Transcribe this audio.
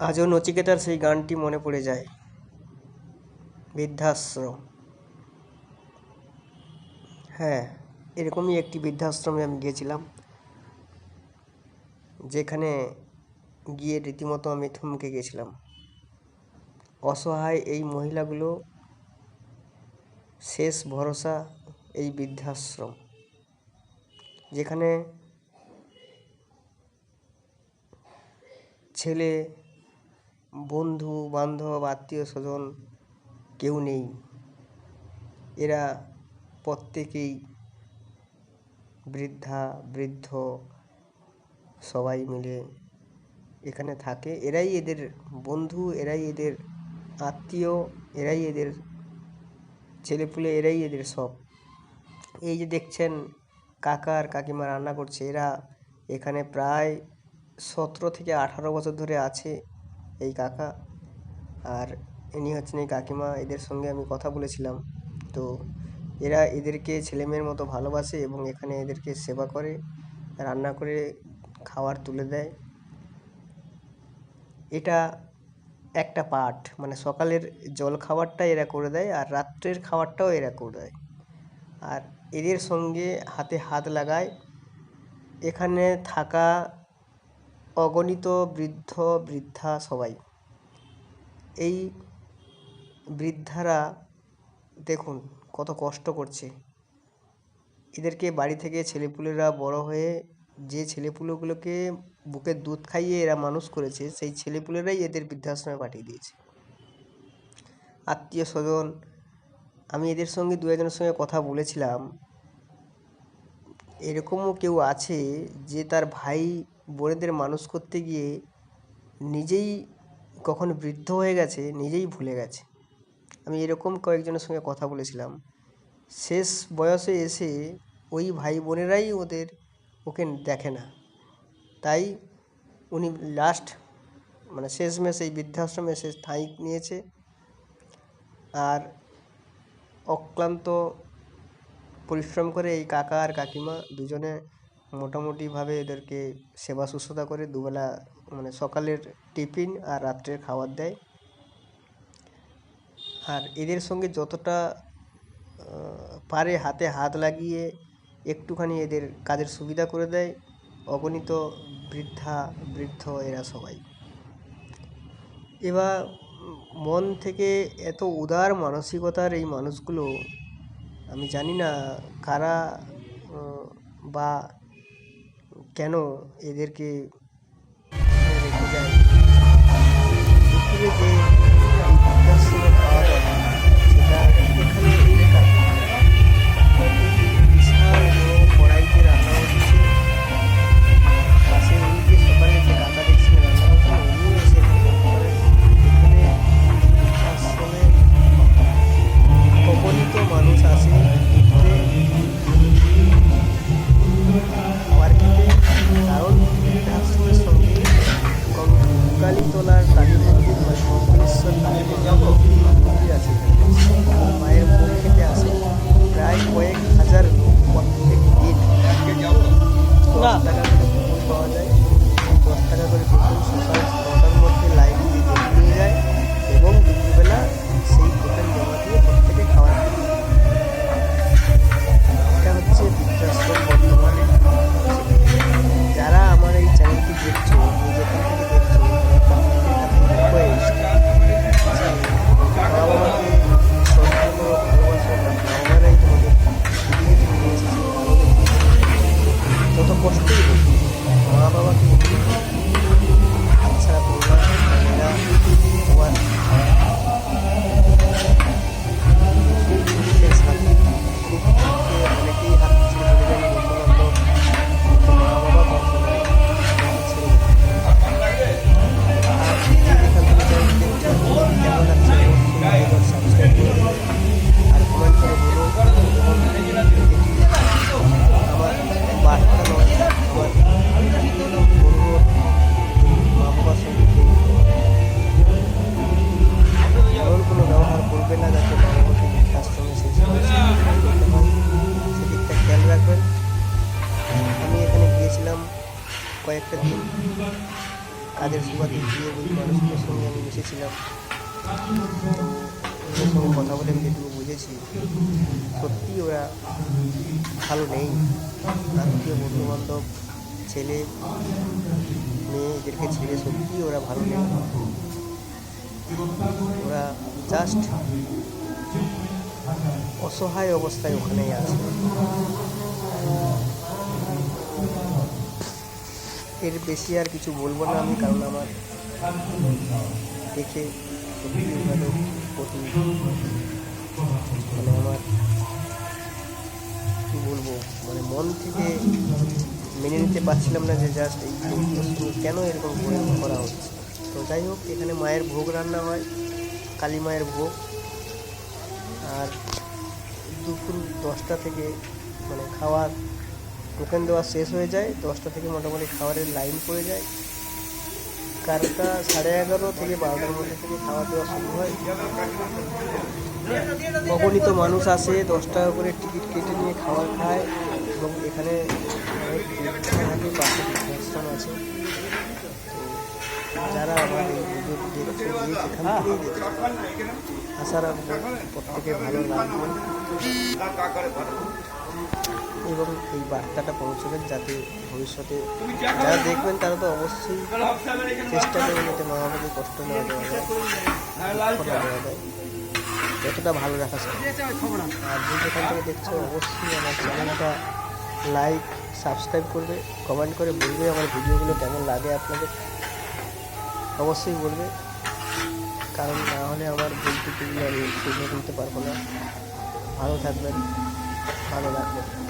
আজও নচিকেতার সেই গানটি মনে পড়ে যায়। বৃদ্ধাশ্রম। হ্যাঁ এরকমই একটি বৃদ্ধাশ্রমে আমি গিয়েছিলাম, যেখানে গিয়ে রীতিমতো আমি থমকে গেছিলাম। অসহায় এই মহিলাগুলো শেষ ভরসা এই বৃদ্ধাশ্রম, যেখানে ছেলে বন্ধু, বান্ধব, আত্মীয় স্বজন কেউ নেই। এরা প্রত্যেকেই বৃদ্ধা, বৃদ্ধ, সবাই মিলে এখানে থাকে। এরাই এদের বন্ধু, এরাই এদের আত্মীয়, এরাই এদের ছেলেপুলে, এরাই এদের সব। এই যে দেখছেন কাকা আর কাকিমা রান্না করছে, এরা এখানে প্রায় সতেরো থেকে আঠারো বছর ধরে আছে। এই কাকা। আর ইনি হচ্ছেন এই কাকিমা, এদের সঙ্গে আমি কথা বলেছিলাম। তো এরা এদেরকে ছেলেমেয়ের মতো ভালোবাসে এবং এখানে এদেরকে সেবা করে, রান্না করে খাবার তুলে দেয়। এটা একটা পার্ট মানে সকালের জল খাবারটা এরা করে দেয় আর রাত্রের খাবারটাও এরা করে দেয়। আর এদের সঙ্গে হাতে হাত লাগায়। এখানে থাকা অগণিত বৃদ্ধ, বৃদ্ধা সবাই। এই বৃদ্ধারা দেখুন কত কষ্ট করছে। এদেরকে বাড়ি থেকে ছেলেপুলেরা বড় হয়ে যে ছেলেপুলেগুলোকে বুকের দুধ খাইয়ে এরা মানুষ করেছে, সেই ছেলেপুলেরাই এদের বৃদ্ধাশ্রমে পাঠিয়ে দিয়েছে। আত্মীয় স্বজন, আমি এদের সঙ্গে দু একজনের সঙ্গে কথা বলেছিলাম। এরকমও কেউ আছে যে তার ভাই বোনেদের মানুষ করতে গিয়ে নিজেই কখন বৃদ্ধ হয়ে গেছে, নিজেই ভুলে গেছে। আমি এরকম কয়েকজনের সঙ্গে কথা বলেছিলাম। শেষ বয়সে এসে ওই ভাই বোনেরাই ওদের ওকে দেখে না। তাই উনি লাস্ট মানে শেষমেশ এই বৃদ্ধাশ্রমে সে ঠাঁই নিয়েছে। আর অক্লান্ত পরিশ্রম করে এই কাকা আর কাকিমা দুজনে মোটামুটিভাবে এদেরকে সেবা শুশ্রূষা করে দুবেলা মানে সকালের টিফিন আর রাত্রের খাবার দেয়। আর এদের সঙ্গে যতটা পারে হাতে হাত লাগিয়ে একটুখানি এদের কাজের সুবিধা করে দেয়। অগণিত বৃদ্ধা, বৃদ্ধ এরা সবাই। এবার মন থেকে এত উদার মানসিকতার এই মানুষগুলো আমি জানি না কারা বা কেন এদেরকে কয়েকটা দিন কাজের সুবাদে গিয়ে ওই মানুষগুলোর সঙ্গে আমি মিশেছিলাম। ওদের সঙ্গে কথা বলে আমি যেটুকু বুঝেছি, সত্যি ওরা ভালো নেই। আত্মীয় বন্ধুবান্ধব, ছেলে, মেয়ে এদেরকে ছেলে সত্যিই ওরা ভালো নেই। ওরা জাস্ট অসহায় অবস্থায় ওখানেই আছে। এর বেশি আর কিছু বলব না আমি, কারণ আমার দেখে মানে আমার কী বলব মানে মন থেকে মেনে নিতে পারছিলাম না যে জাস্ট এই কেন এরকম করা হচ্ছে। তো যাই হোক, এখানে মায়ের ভোগ রান্না হয়, কালী মায়ের ভোগ। আর দুপুর দশটা থেকে মানে খাওয়ার টোকেন দেওয়া শেষ হয়ে যায়, দশটা থেকে মোটামুটি খাবারের লাইন পড়ে যায়। এগারোটা সাড়ে এগারো থেকে বারোটার মধ্যে থেকে খাওয়া দেওয়া শুরু হয়। অগণিত মানুষ আসে দশ টাকা করে টিকিট কেটে নিয়ে খাবার খায় এবং এখানে আছে। যারা আশা রাখব প্রত্যেকে ভালো লাগবে এবং এই বার্তাটা পৌঁছবেন যাতে ভবিষ্যতে যারা দেখবেন তারা তো অবশ্যই চেষ্টা করবেন যাতে মা বাবাকে কষ্ট না দেওয়া যায় যতটা ভালো রাখা আর যে যেখান থেকে দেখছ, অবশ্যই আমার চ্যানেলটা লাইক সাবস্ক্রাইব করবে কমেন্ট করে বলবে আমার ভিডিওগুলো কেমন লাগে আপনাদের। অবশ্যই বলবে, কারণ না হলে আমার বইটুকুগুলো আমি তুলে তুলতে পারব না। ভালো থাকবেন। ভালো রাখবেন